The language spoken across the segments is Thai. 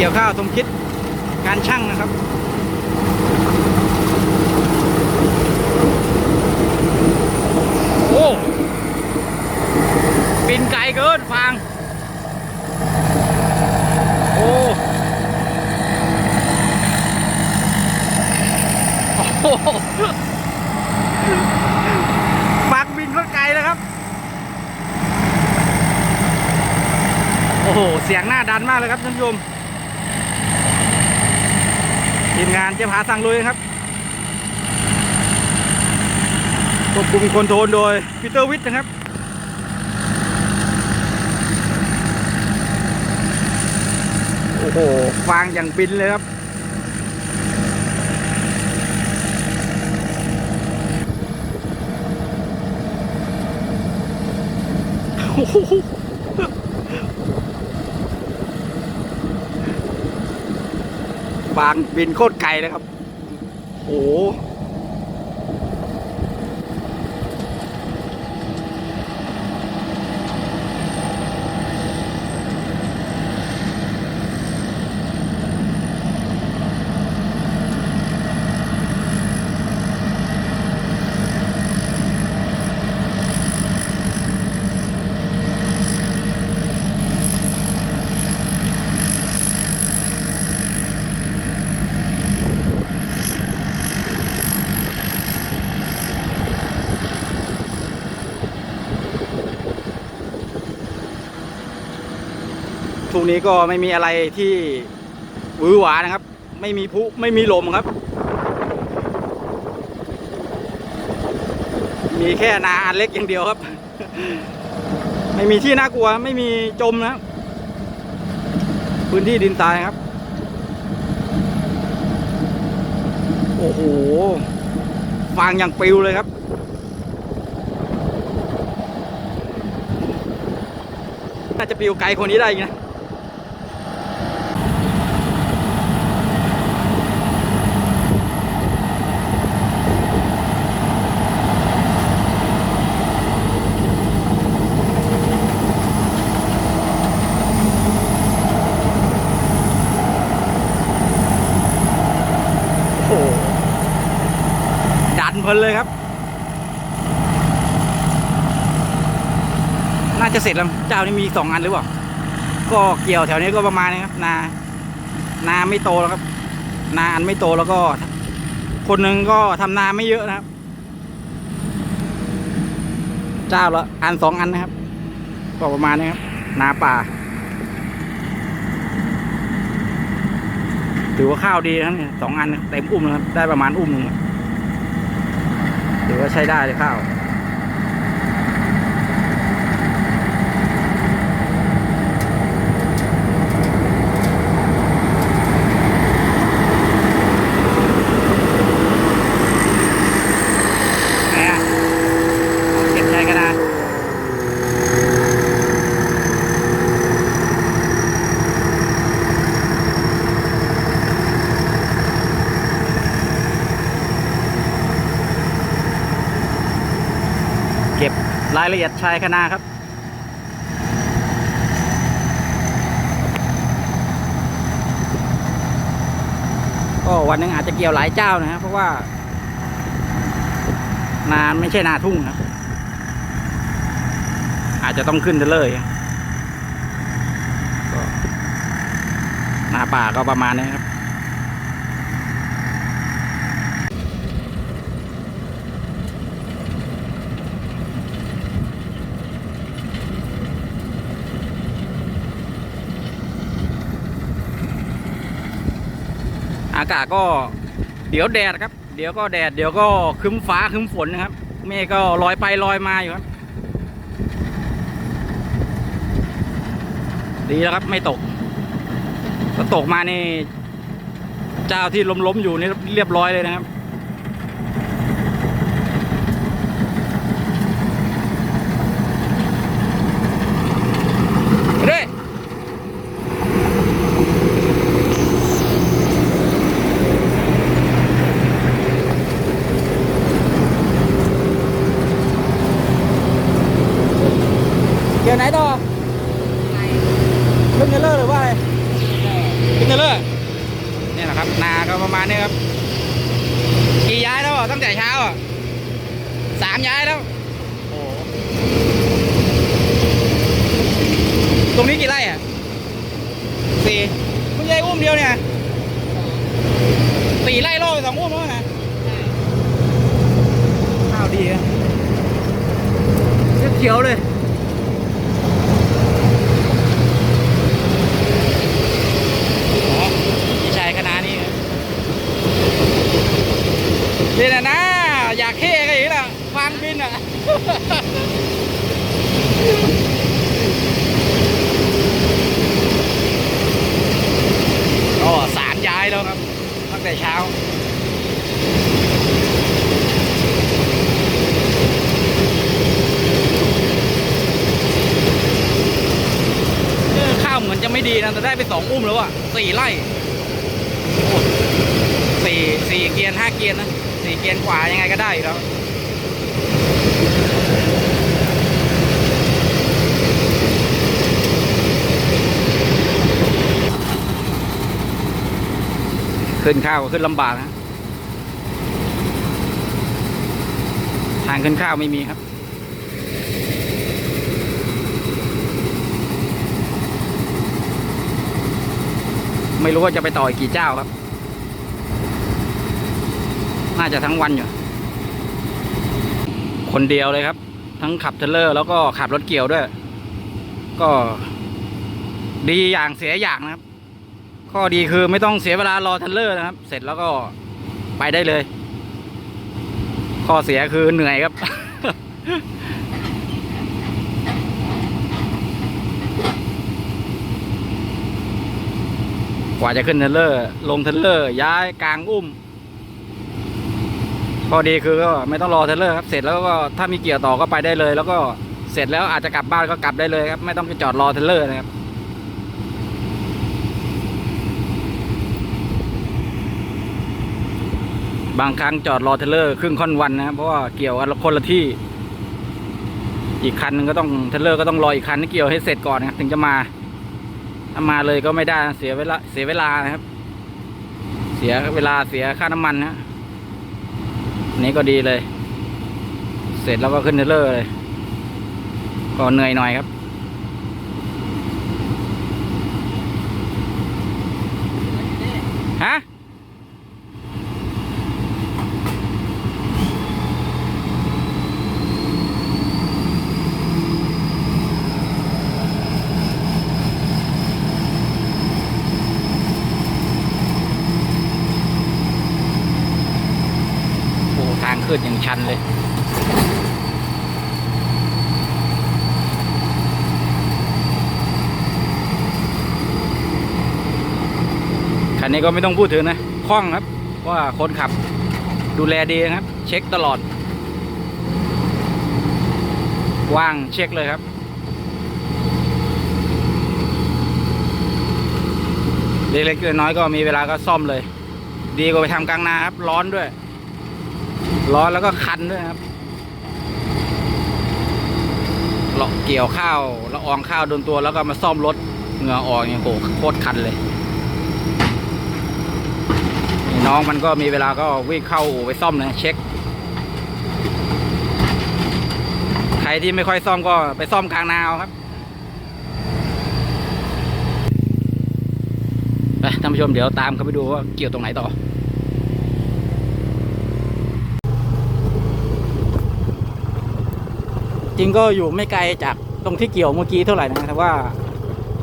เกี่ยวข้าวสมคิดการช่างนะครับโอ้บินไกลเกินฟางโอ้โอ้โหฟางบินก็ไกลแล้วครับ โอ้โห เสียงหน้าดันมากเลยครับท่านผู้ชม ทีมงานเจะพาสั่งลุยครับควบคุมคอนโทรลโดยพีเตอร์วิทนะครับโอ้โหฟางอย่างบินเลยครับโอ้โหางบินโคตรไกลเลยครับ โอ้ นี้ก็ไม่มีอะไรที่หวือหวานะครับ ไม่มีพุไม่มีลมครับ มีแค่นาอันเล็กอย่างเดียวครับ ไม่มีที่น่ากลัว ไม่มีจมนะพื้นที่ดินทรายครับ โอ้โหฟางอย่างปิวเลยครับน่าจะปิวไกลคนนี้ได้อีกนะ โอ้โหดันเพลินเลยครับ น่าจะเสร็จแล้วเจ้านี่มีสองอันหรือเปล่า ก็เกี่ยวแถวนี้ก็ประมาณนี้ครับ นา นาไม่โตแล้วครับ นาอันไม่โตแล้วก็ คนหนึ่งก็ทำนาไม่เยอะนะครับ เจ้าละอันสองอันนะครับ ก็ประมาณนี้ครับ นาป่า ถือว่าข้าวดีนะครับเนี่ยสองอันเต็มอุ้มนะครับ ได้ประมาณอุ้มหนึ่งถือว่าใช้ได้เลยข้าว ไหนอะเก็บใจกันนะเก็บราย ละเอียดชายคณะครับก็วันหนึงอาจจะเกี่ยวหลายเจ้านะครับเพราะว่า นาไม่ใช่นาทุ่งครับอาจจะต้องขึ้นเลเลยนาป่าก็ประมาณนี้ครับากาศก็เดี๋ยวแดดครับ เดี๋ยวก็แดด เดี๋ยวก็คึ้มฟ้าคึ้มฝนนะครับ เมฆก็ลอยไปลอยมาอยู่ครับ ดีแล้วครับไม่ตกถ้าตกมานี่ เจ้าที่ล้มๆอยู่นี่เรียบร้อยเลยนะครับ เด้ เกี่ยวไหนต่อขึ้นเทรลเลอร์หรือว่าอะไรขึ้นเทรลเลอร์ามย้ายแล้ว โอ้ตรงนี้กี่ไร่อะสี่คุณยายอุ้มเดียวเนี่ย สี่ไร่โลสองอุ้มแล้วนะข้าวดีอะเขียวๆเลยอ๋อพี่ชายคณะนี้ครับนี่นะนะอยากเท่ก็อย่างนี้แหละฟังบินอะ ก็สารย้ายแล้วครับ ตั้งแต่เช้าเออข้าวเหมือนจะไม่ดีนะแต่ได้ไปสองอุ้มแล้วอะสี่ไร่โอ้สี่สี่เกียนห้าเกียนนะสี่เกียนกว่ายังไงก็ได้แล้ว ขึ้นข้าวก็ขึ้นลำบากนะทางขึ้นข้าวไม่มีครับ ไม่รู้ว่าจะไปต่ออีกกี่เจ้าครับ น่าจะทั้งวันอยู่ คนเดียวเลยครับ ทั้งขับเทรลเลอร์ แล้วก็ขับรถเกี่ยวด้วย ก็ดีอย่างเสียอย่างนะครับ ข้อดีคือไม่ต้องเสียเวลารอทรลเลอร์นะครับ เสร็จแล้วก็ไปได้เลย ข้อเสียคือเหนื่อยครับ กว่าจะขึ้นทรลเลอร์ ลงทรลเลอร์ ย้ายกลางอุ้ม ข้อดีคือก็ไม่ต้องรอทรลเลอร์ครับ เสร็จแล้วก็ถ้ามีเกี่ยวต่อก็ไปได้เลย แล้วก็เสร็จแล้วอาจจะกลับบ้านก็กลับได้เลยครับ ไม่ต้องไปจอดรอทรลเลอร์นะครับ บางครั้งจอดรอเทเลอร์ครึ่งค่อนวันนะครับเพราะว่าเกี่ยวกันคนละที่ อีกคันหนึงก็ต้องเทเลอร์ก็ต้องรออีกคันที่เกี่ยวให้เสร็จก่อนนะถึงจะมาถ้ามาเลยก็ไม่ได้เสียเวลาเสียเวลานะครับ เสียเวลาเสียค่าน้ำมันนะนี้ก็ดีเลย เสร็จแล้วก็ขึ้นเทเลอร์เลย ก็เหนื่อยหน่อยครับฮะ โอ้โหทางขึ้นอย่าง ชันเลย คันนี้ก็ไม่ต้องพูดถึงนะคล่องครับ ว่าคนขับดูแลดีครับ เช็คตลอด ว่างเช็คเลยครับเล็กๆน้อยๆก็มีเวลาก็ซ่อมเลย ดีกว่าไปทำกลางนาครับ ร้อนด้วย ร้อนแล้วก็คันด้วยครับเลาะเกี่ยวข้าวละอองข้าวโดนตัวแล้วก็มาซ่อมรถเหงื่อออกเนี่ยโหโคตรคันเลยน,น้องมันก็มีเวลาก็วิ่งเข้าอู่ไปซ่อมเลยเช็ค ใครที่ไม่ค่อยซ่อมก็ไปซ่อมกลางนาเอาครับไปท่านผู้ชมเดี๋ยวตามเขาไปดูว่าเกี่ยวตรงไหนต่อ จริงก็อยู่ไม่ไกลจากตรงที่เกี่ยวเมื่อกี้เท่าไหร่นะแต่ว่า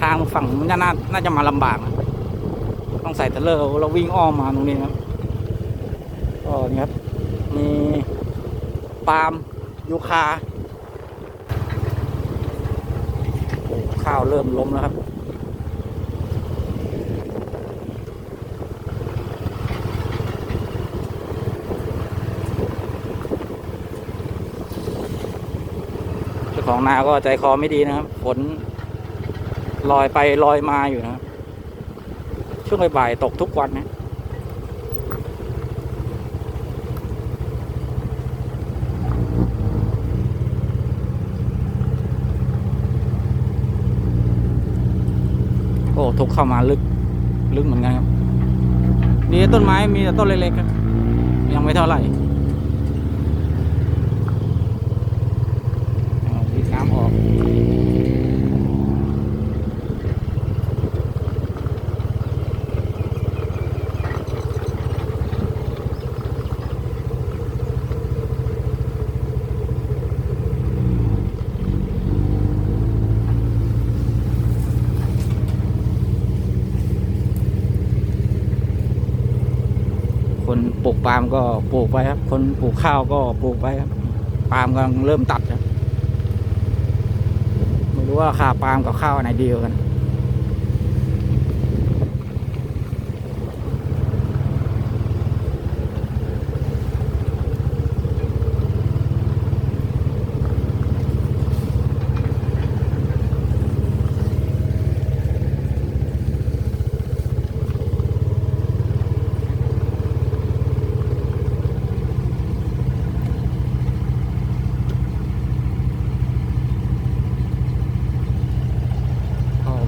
ทางฝั่งมันน่าน่าจะมาลำบากนะต้องใส่เทรลเลอร์เราวิ่งอ้อมมาตรงนี้ครับก็นี่ครับมีปาล์มยูคาโอ้ข้าวเริ่มล้มแล้วครับ ของนาก็ใจคอไม่ดีนะครับฝนลอยไปลอยมาอยู่นะครับช่วงบ่ายตกทุกวันนะโอ้ทุกเข้ามาลึก ลึกเหมือนกันครับมีแต่ต้นไม้มีแต่ต้นเล็กๆครับ ยังไม่เท่าไหร่ ปลูกปาล์มก็ปลูกไปครับ คนปลูกข้าวก็ปลูกไปครับปาล์มกำลังเริ่มตัดครับไม่รู้ว่าค่าปาล์มกับข้าวไหนดีกว่ากัน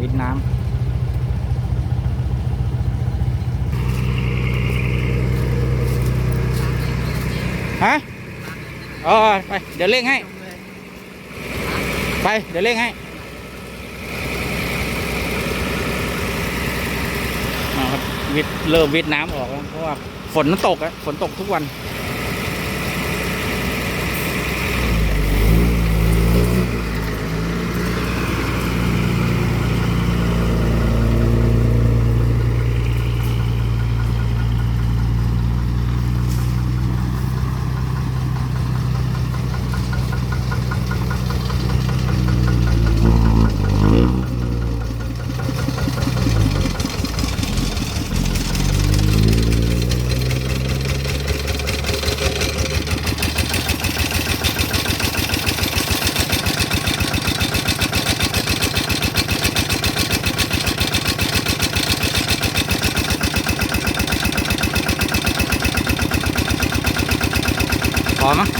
ท่อวิทย์น้ำฮะเออไป เดี๋ยวเร่งให้ ไป เดี๋ยวเร่งให้อ่าครับวิทย์เริ่มวิทย์น้ำออกแล้วเพราะว่าฝนมันตกอะฝนตกทุกวัน พ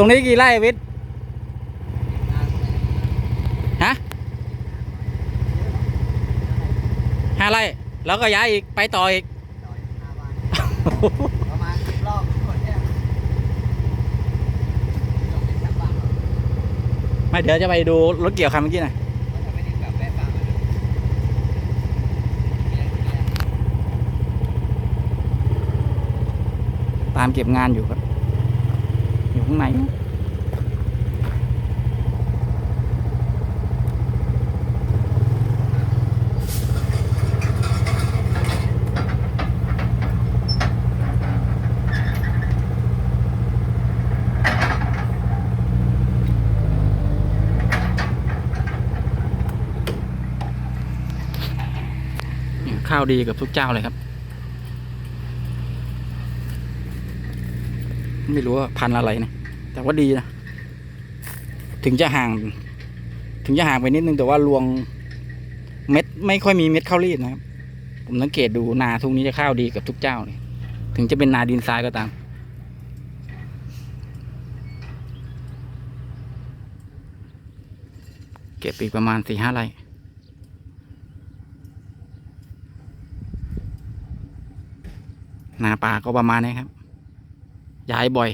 ตรงนี้กี่ไร่วิทย์ฮะห้าไร่แล้วก็ย้ายอีกไปต่ออีกประมาณสิบรอบทุกคนเนี่ยลงไปชักบ้างเหรอไม่เดี๋ยวจะไปดูรถเกี่ยวคันเมื่อกี้หน่อยเขาจะไม่ได้กลับแวะบ้างเหรอเนี่ยเนี่ยตามเก็บงานอยู่ครับ อยู่ข้างในข้าวดีกับทุกเจ้าเลยครับ ไม่รู้ว่าพันอะไรนะ แต่ว่าดีนะ ถึงจะห่าง ถึงจะห่างไปนิดนึงแต่ว่ารวงเม็ดไม่ค่อยมีเม็ดข้าวรีดนะครับ ผมสังเกตดูนาทุกนี้จะข้าวดีกับทุกเจ้าเลยถึงจะเป็นนาดินทรายก็ตามเก็บอีกประมาณสี่ห้าไร่นาป่าก็ประมาณนี้ครับ ย้ายบ่อย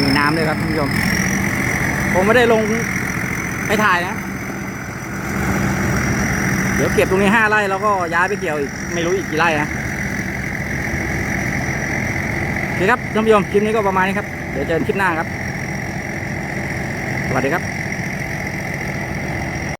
มีน้ำด้วยครับท่านผู้ชม ผมไม่ได้ลงให้ถ่ายนะ เดี๋ยวเก็บตรงนี้ห้าไร่แล้วก็ย้ายไปเกี่ยวอีก ไม่รู้อีกกี่ไร่นะโอเคครับท่านผู้ชมคลิปนี้ก็ประมาณนี้ครับ เดี๋ยวเจอกันคลิปหน้าครับ สวัสดีครับ